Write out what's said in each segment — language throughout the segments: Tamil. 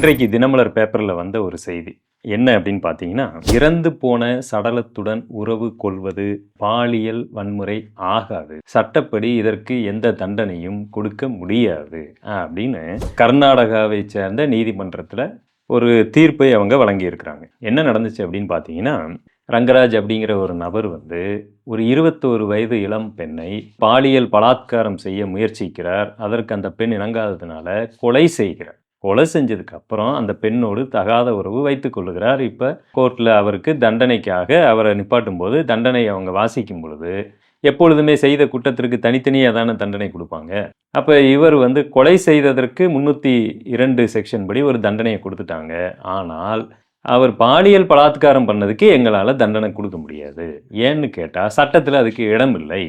இன்றைக்கு தினமலர் பேப்பரில் வந்த ஒரு செய்தி. என்ன அப்படின்னு பார்த்தீங்கன்னா இறந்து போன சடலத்துடன் உறவு கொள்வது பாலியல் வன்முறை ஆகாது. சட்டப்படி இதற்கு எந்த தண்டனையும் கொடுக்க முடியாது அப்படின்னு கர்நாடகாவை சேர்ந்த நீதிமன்றத்தில் ஒரு தீர்ப்பை அவங்க வழங்கியிருக்கிறாங்க. என்ன நடந்துச்சு அப்படின்னு பார்த்தீங்கன்னா ரங்கராஜ் அப்படிங்கிற ஒரு நபர் வந்து ஒரு இருபத்தோரு வயது இளம் பெண்ணை பாலியல் பலாத்காரம் செய்ய முயற்சிக்கிறார். அதற்கு அந்த பெண் இணங்காததுனால கொலை செய்கிறார். கொலை செஞ்சதுக்கப்புறம் அந்த பெண்ணோடு தகாத உறவு வைத்துக் கொள்ளுகிறார். இப்போ கோர்ட்டில் அவருக்கு தண்டனைக்காக அவரை நிப்பாட்டும் போது தண்டனை அவங்க வாசிக்கும் பொழுது எப்பொழுதுமே செய்த குற்றத்திற்கு தனித்தனியாக தானே தண்டனை கொடுப்பாங்க. அப்போ இவர் வந்து கொலை செய்ததற்கு முந்நூற்றி இரண்டு செக்ஷன் படி ஒரு தண்டனையை கொடுத்துட்டாங்க. ஆனால் அவர் பாலியல் பலாத்காரம் பண்ணதுக்கு எங்களால் தண்டனை கொடுக்க முடியாது. ஏன்னு கேட்டால் சட்டத்தில் அதுக்கு இடம் இல்லை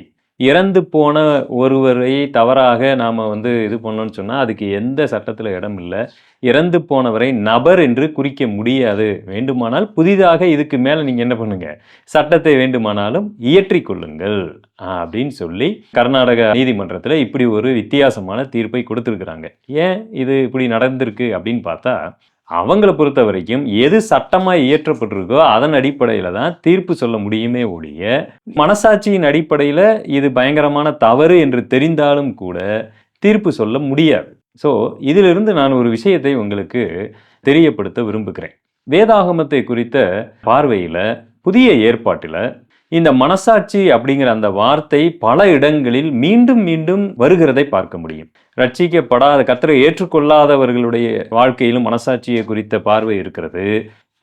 இறந்து போன ஒருவரை தவறாக நாம் வந்து இது பண்ணோம்னு சொன்னால் அதுக்கு எந்த சட்டத்தில் இடம் இல்லை. இறந்து போனவரை நபர் என்று குறிக்க முடியாது. வேண்டுமானால் புதிதாக இதுக்கு மேலே நீங்கள் என்ன பண்ணுங்கள் சட்டத்தை வேண்டுமானாலும் இயற்றிக்கொள்ளுங்கள் அப்படின்னு சொல்லி கர்நாடக நீதிமன்றத்தில் இப்படி ஒரு வித்தியாசமான தீர்ப்பை கொடுத்துருக்குறாங்க. ஏன் இது இப்படி நடந்திருக்கு அப்படின்னு பார்த்தா அவங்கள பொறுத்த வரைக்கும் எது சட்டமாக இயற்றப்பட்டிருக்கோ அதன் அடிப்படையில் தான் தீர்ப்பு சொல்ல முடியுமே ஒழிய மனசாட்சியின் அடிப்படையில் இது பயங்கரமான தவறு என்று தெரிந்தாலும் கூட தீர்ப்பு சொல்ல முடியாது. ஸோ இதிலிருந்து நான் ஒரு விஷயத்தை உங்களுக்கு தெரியப்படுத்த விரும்புகிறேன். வேதாகமத்தை குறித்த பார்வையில் புதிய ஏற்பாட்டில் இந்த மனசாட்சி அப்படிங்கிற அந்த வார்த்தை பல இடங்களில் மீண்டும் மீண்டும் வருகிறதை பார்க்க முடியும். ரட்சிக்கப்படாத கத்தரை ஏற்றுக்கொள்ளாதவர்களுடைய வாழ்க்கையிலும் மனசாட்சியை குறித்த பார்வை இருக்கிறது.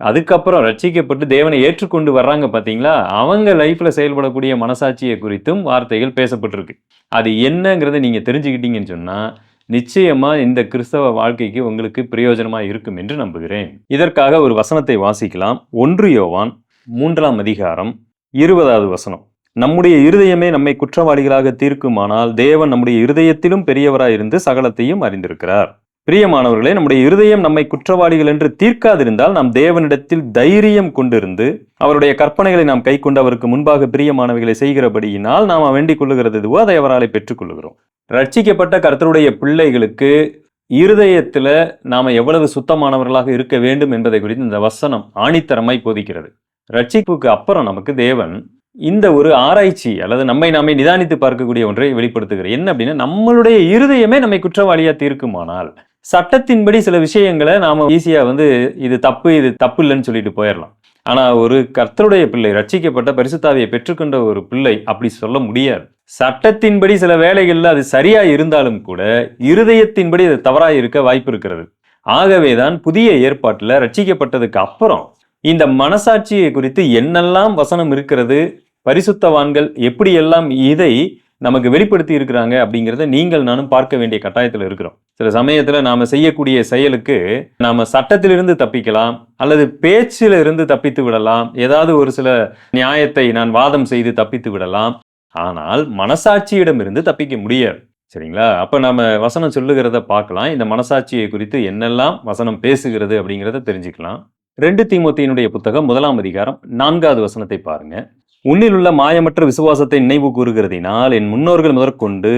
அதுக்கப்புறம் ரட்சிக்கப்பட்டு தேவனை ஏற்றுக்கொண்டு வர்றாங்க பார்த்தீங்களா? அவங்க லைஃப்பில் செயல்படக்கூடிய மனசாட்சியை குறித்தும் வார்த்தைகள் பேசப்பட்டிருக்கு. அது என்னங்கிறத நீங்கள் தெரிஞ்சுக்கிட்டீங்கன்னு சொன்னால் நிச்சயமா இந்த கிறிஸ்தவ வாழ்க்கைக்கு உங்களுக்கு பிரயோஜனமாக இருக்கும் என்று நம்புகிறேன். இதற்காக ஒரு வசனத்தை வாசிக்கலாம். ஒன்று யோவான் மூன்றாம் அதிகாரம் இருபதாவது வசனம். நம்முடைய இருதயமே நம்மை குற்றவாளிகளாக தீர்க்குமானால் தேவன் நம்முடைய இருதயத்திலும் பெரியவராய் இருந்து சகலத்தையும் அறிந்திருக்கிறார். பிரியமானவர்களே நம்முடைய இருதயம் நம்மை குற்றவாளிகள் என்று தீர்க்காதிருந்தால் நாம் தேவனிடத்தில் தைரியம் கொண்டிருந்து அவருடைய கற்பனைகளை நாம் கை கொண்டு அவருக்கு முன்பாக பிரியமானவைகளை செய்கிறபடியினால் நாம் வேண்டிக் கொள்ளுகிறது எதுவோ அதை அவராலே பெற்றுக்கொள்ளுகிறோம் ரட்சிக்கப்பட்ட கர்த்தருடைய பிள்ளைகளுக்கு இருதயத்தில் நாம் எவ்வளவு சுத்தமானவர்களாக இருக்க வேண்டும் என்பதை குறித்து இந்த வசனம் ஆணித்தரமாய் போதிக்கிறது. ரட்சிப்புக்கு அப்புறம் நமக்கு தேவன் இந்த ஒரு ஆராய்ச்சி அல்லது நம்மை நாமே நிதானித்து பார்க்கக்கூடிய ஒன்றை வெளிப்படுத்துகிறார். என்ன அப்படின்னா நம்மளுடைய இருதயமே நம்மை குற்றவாளியா தீர்க்குமானால் சட்டத்தின்படி சில விஷயங்களை நாம ஈஸியா வந்து இது தப்பு இது தப்பு இல்லைன்னு சொல்லிட்டு போயிடலாம். ஆனா ஒரு கர்த்தருடைய பிள்ளை ரட்சிக்கப்பட்ட பரிசுத்தாவியை பெற்றுக்கொண்ட ஒரு பிள்ளை அப்படி சொல்ல முடியாது. சட்டத்தின்படி சில வேலைகள்ல அது சரியா இருந்தாலும் கூட இருதயத்தின்படி அது தவறாக இருக்க வாய்ப்பு இருக்கிறது. ஆகவேதான் புதிய ஏற்பாட்டில் ரட்சிக்கப்பட்டதுக்கு அப்புறம் இந்த மனசாட்சியை குறித்து என்னெல்லாம் வசனம் இருக்கிறது? பரிசுத்தவான்கள் எப்படியெல்லாம் இதை நமக்கு வெளிப்படுத்தி இருக்கிறாங்க அப்படிங்கிறத நீங்கள் நானும் பார்க்க வேண்டிய கட்டாயத்தில் இருக்கிறோம். சில சமயத்தில் நாம் செய்யக்கூடிய செயலுக்கு நாம் சட்டத்திலிருந்து தப்பிக்கலாம் அல்லது பேச்சில் இருந்து தப்பித்து விடலாம் ஏதாவது ஒரு சில நியாயத்தை நான் வாதம் செய்து தப்பித்து விடலாம். ஆனால் மனசாட்சியிடமிருந்து தப்பிக்க முடியாது. சரிங்களா? அப்போ நம்ம வசனம் சொல்லுகிறத பார்க்கலாம். இந்த மனசாட்சியை குறித்து என்னெல்லாம் வசனம் பேசுகிறது அப்படிங்கிறத தெரிஞ்சுக்கலாம். ரெண்டு தீமோத்தியினுடைய புத்தகம் முதலாம் அதிகாரம் நான்காவது வசனத்தை பாருங்க. உன்னிலுள்ள மாயமற்ற விசுவாசத்தை நினைவு கூறுகிறதினால் என் முன்னோர்கள் முதற்கொண்டு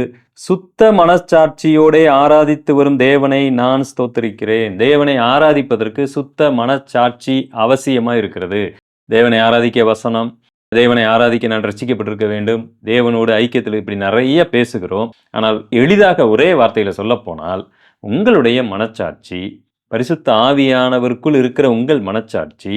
சுத்த மனச்சாட்சியோடே ஆராதித்து வரும் தேவனை நான் ஸ்தோத்தரிக்கிறேன். தேவனை ஆராதிப்பதற்கு சுத்த மனச்சாட்சி அவசியமா இருக்கிறது. தேவனை ஆராதிக்க வசனம் தேவனை ஆராதிக்க நான் ரசிக்கப்பட்டிருக்க வேண்டும். தேவனோடு ஐக்கியத்தில் இப்படி நிறைய பேசுகிறோம். ஆனால் எளிதாக ஒரே வார்த்தையில சொல்ல போனால் உங்களுடைய மனச்சாட்சி பரிசுத்த ஆவியானவருக்குள் இருக்கிற உங்கள் மனச்சாட்சி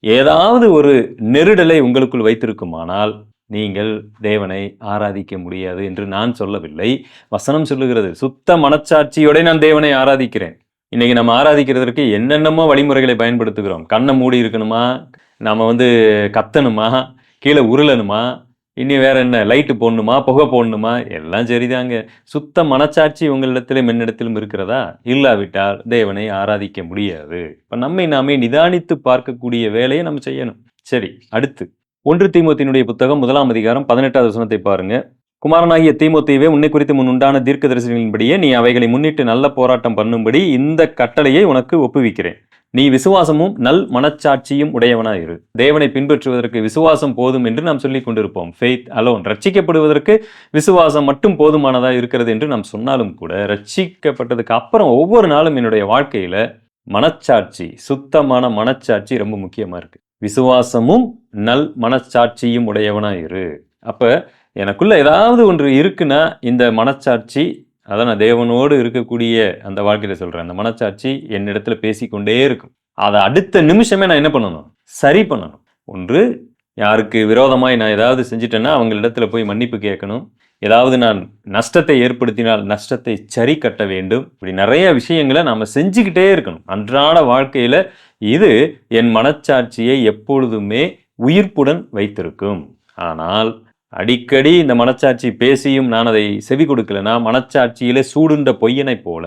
ஏதாவது ஒரு நெருடலை உங்களுக்குள் வைத்திருக்குமானால் நீங்கள் தேவனை ஆராதிக்க முடியாது என்று நான் சொல்லவில்லை. வசனம் சொல்லுகிறது சுத்த மனச்சாட்சியோட நான் தேவனை ஆராதிக்கிறேன். இன்னைக்கு நம்ம ஆராதிக்கிறதற்கு என்னென்னமோ வழிமுறைகளை பயன்படுத்துகிறோம். கண்ணை மூடி இருக்கணுமா? நம்ம வந்து கத்தணுமா? கீழே உருளணுமா? இனி வேற என்ன? லைட்டு போடணுமா? புகை போடணுமா? எல்லாம் சரிதாங்க. சுத்த மனச்சாட்சி உங்களிடத்திலும் என்னிடத்திலும் இருக்கிறதா? இல்லாவிட்டால் தேவனை ஆராதிக்க முடியாது. இப்போ நம்மை நாமே நிதானித்து பார்க்கக்கூடிய வேலையை நம்ம செய்யணும். சரி அடுத்து. ஒன்று தீமோத்தினுடைய புத்தகம் முதலாம் அதிகாரம் பதினெட்டாவது வசனத்தை பாருங்க. குமாரனாகிய தீமோத்தேவே உன்னை குறித்து முன் உண்டான தீர்க்க தரிசனங்களின்படியே நீ அவைகளை முன்னிட்டு நல்ல போராட்டம் பண்ணும்படி இந்த கட்டளையை உனக்கு ஒப்புவிக்கிறேன். நீ விசுவாசமும் நல் மனச்சாட்சியும் உடையவனாயிரு தேவனை பின்பற்றுவதற்கு விசுவாசம் போதும் என்று நாம் சொல்லிக் கொண்டிருப்போம். ஃபெய்த் அலோன் ரட்சிக்கப்படுவதற்கு விசுவாசம் மட்டும் போதுமானதா இருக்கிறது என்று நாம் சொன்னாலும் கூட ரட்சிக்கப்பட்டதுக்கு அப்புறம் ஒவ்வொரு நாளும் என்னுடைய வாழ்க்கையில மனச்சாட்சி சுத்தமான மனச்சாட்சி ரொம்ப முக்கியமா இருக்கு. விசுவாசமும் நல் மனச்சாட்சியும் உடையவனாக இரு. அப்ப எனக்குள்ளே ஏதாவது ஒன்று இருக்குன்னா இந்த மனச்சாட்சி அதான் நான் தேவனோடு இருக்கக்கூடிய அந்த வாழ்க்கையில் சொல்கிறேன் அந்த மனச்சாட்சி என்னிடத்துல பேசிக்கொண்டே இருக்கும். அதை அடுத்த நிமிஷமே நான் என்ன பண்ணணும்? சரி பண்ணணும். ஒன்று யாருக்கு விரோதமாய் நான் ஏதாவது செஞ்சிட்டேன்னா அவங்களிடத்துல போய் மன்னிப்பு கேட்கணும். ஏதாவது நான் நஷ்டத்தை ஏற்படுத்தினால் நஷ்டத்தை சரி கட்ட வேண்டும். இப்படி நிறைய விஷயங்களை நாம் செஞ்சுக்கிட்டே இருக்கணும். அன்றாட வாழ்க்கையில் இது என் மனச்சாட்சியை எப்பொழுதுமே உயிர்ப்புடன் வைத்திருக்கும். ஆனால் அடிக்கடி இந்த மனச்சாட்சி பேசியும் நான் அதை செவி கொடுக்கலனா மனச்சாட்சியில சூடுண்ட பொய்யனை போல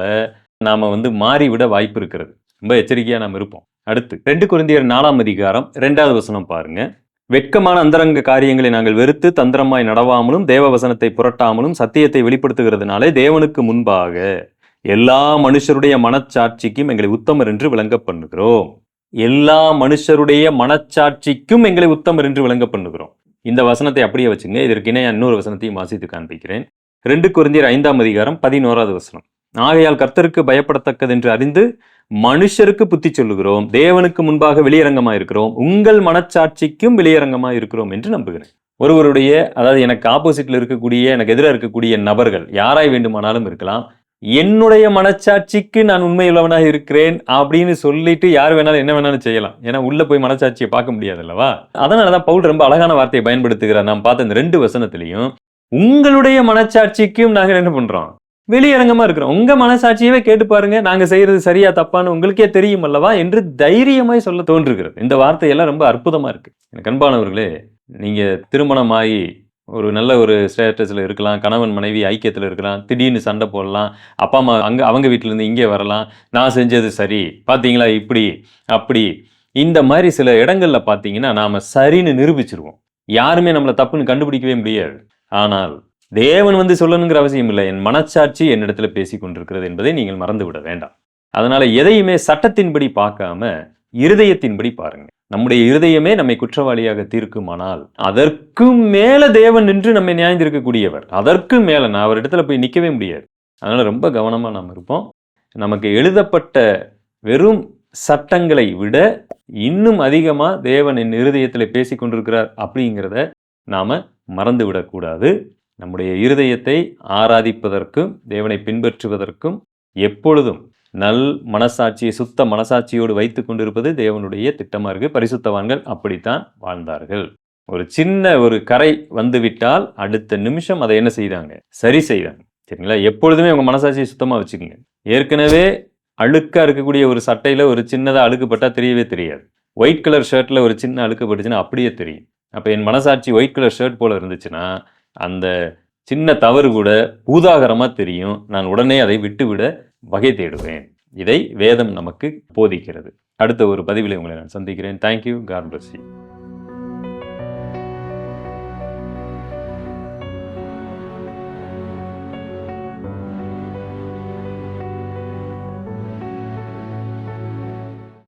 நாம வந்து மாறிவிட வாய்ப்பு இருக்கிறது. ரொம்ப எச்சரிக்கையா நாம் இருப்போம். அடுத்து ரெண்டு குருந்தியர் நாலாம் அதிகாரம் ரெண்டாவது வசனம் பாருங்க. வெட்கமான அந்தரங்க காரியங்களை நாங்கள் வெறுத்து தந்திரமாய் நடவாமலும் தேவ வசனத்தை புரட்டாமலும் சத்தியத்தை வெளிப்படுத்துகிறதுனாலே தேவனுக்கு முன்பாக எல்லா மனுஷருடைய மனச்சாட்சிக்கும் எங்களை உத்தமர் என்று விளங்க பண்ணுகிறோம். எல்லா மனுஷருடைய மனச்சாட்சிக்கும் எங்களை உத்தமர் என்று விளங்க பண்ணுகிறோம். இந்த வசனத்தை அப்படியே வச்சுங்க. இதற்கு இணைய இன்னொரு வசனத்தையும் வாசித்து காண்பிக்கிறேன். ரெண்டு குருந்தியர் ஐந்தாம் அதிகாரம் பதினோராவது வசனம். ஆகையால் கர்த்தருக்கு பயப்படத்தக்கது என்று அறிந்து மனுஷருக்கு புத்தி சொல்லுகிறோம். தேவனுக்கு முன்பாக வெளியரங்கமாக இருக்கிறோம். உங்கள் மனச்சாட்சிக்கும் வெளியரங்கமாக இருக்கிறோம் என்று நம்புகிறேன். ஒருவருடைய அதாவது எனக்கு ஆப்போசிட்ல இருக்கக்கூடிய எனக்கு எதிராக இருக்கக்கூடிய நபர்கள் யாராய் வேண்டுமானாலும் இருக்கலாம். என்னுடைய மனச்சாட்சிக்கு நான் உண்மையுள்ளவனாக இருக்கிறேன் அப்படின்னு சொல்லிட்டு யார் வேணாலும் என்ன வேணாலும் செய்யலாம். ஏன்னா உள்ள போய் மனச்சாட்சியை பார்க்க முடியாது அல்லவா? அதனாலதான் பவுல் ரொம்ப அழகான வார்த்தையை பயன்படுத்துகிறார். நான் பார்த்த இந்த ரெண்டு வசனத்திலையும் உங்களுடைய மனச்சாட்சிக்கும் நாங்கள் என்ன பண்றோம்? வெளியரங்கமா இருக்கிறோம். உங்க மனசாட்சியவே கேட்டு பாருங்க. நாங்க செய்யறது சரியா தப்பான்னு உங்களுக்கே தெரியும் அல்லவா என்று தைரியமாய் சொல்ல தோன்றுகிறது. இந்த வார்த்தையெல்லாம் ரொம்ப அற்புதமா இருக்கு. எனக்கு அன்பானவர்களே நீங்க திருமணமாகி ஒரு நல்ல ஒரு ஸ்டேட்டஸில் இருக்கலாம் கணவன் மனைவி ஐக்கியத்தில் இருக்கலாம் திடீர்னு சண்டை போடலாம் அப்பா அம்மா அங்கே அவங்க வீட்டிலேருந்து இங்கே வரலாம் நான் செஞ்சது சரி பார்த்தீங்களா இப்படி அப்படி. இந்த மாதிரி சில இடங்களில் பார்த்தீங்கன்னா நாம் சரின்னு நிரூபிச்சிருவோம். யாருமே நம்மளை தப்புன்னு கண்டுபிடிக்கவே முடியாது. ஆனால் தேவன் வந்து சொல்லணுங்கிற அவசியம் இல்லை. என் மனச்சாட்சி என்னிடத்துல பேசி கொண்டிருக்கிறது என்பதை நீங்கள் மறந்து விட வேண்டாம். அதனால எதையுமே சட்டத்தின்படி பார்க்காம இருதயத்தின்படி பாருங்கள் நம்முடைய இருதயமே நம்மை குற்றவாளியாக தீர்க்குமானால் அதற்கு மேல தேவன் நின்று நம்மை நியாயந்திருக்கக்கூடியவர். அதற்கு மேல நான் அவரிடத்துல போய் நிற்கவே முடியாது. அதனால ரொம்ப கவனமா நாம் இருப்போம். நமக்கு எழுதப்பட்ட வெறும் சட்டங்களை விட இன்னும் அதிகமா தேவன் என் இருதயத்தில் பேசி கொண்டிருக்கிறார் அப்படிங்கிறத நாம மறந்து விடக்கூடாது நம்முடைய இருதயத்தை ஆராதிப்பதற்கும் தேவனை பின்பற்றுவதற்கும் எப்பொழுதும் நல் மனசாட்சியை சுத்த மனசாட்சியோடு வைத்து கொண்டிருப்பது தேவனுடைய திட்டமாக இருக்குது பரிசுத்தவான்கள் அப்படித்தான் வாழ்ந்தார்கள். ஒரு சின்ன ஒரு கரை வந்துவிட்டால் அடுத்த நிமிஷம் அதை என்ன செய்தாங்க சரி செய்தாங்க சரிங்களா? எப்பொழுதுமே உங்கள் மனசாட்சியை சுத்தமாக வச்சுக்கோங்க. ஏற்கனவே அழுக்காக இருக்கக்கூடிய ஒரு சட்டையில் ஒரு சின்னதாக அழுக்குப்பட்டால் தெரியவே தெரியாது. ஒயிட் கலர் ஷர்ட்டில் ஒரு சின்ன அழுக்குப்பட்டுச்சுன்னா அப்படியே தெரியும். அப்போ என் மனசாட்சி ஒயிட் கலர் ஷர்ட் போல் இருந்துச்சுன்னா அந்த சின்ன தவறு கூட பூதாகரமாக தெரியும். நான் உடனே அதை விட்டுவிட வகை தேடுவேன். இதை வேதம் நமக்கு போதிக்கிறது. அடுத்த ஒரு பதிவில் உங்களை நான் சந்திக்கிறேன். Thank you God bless you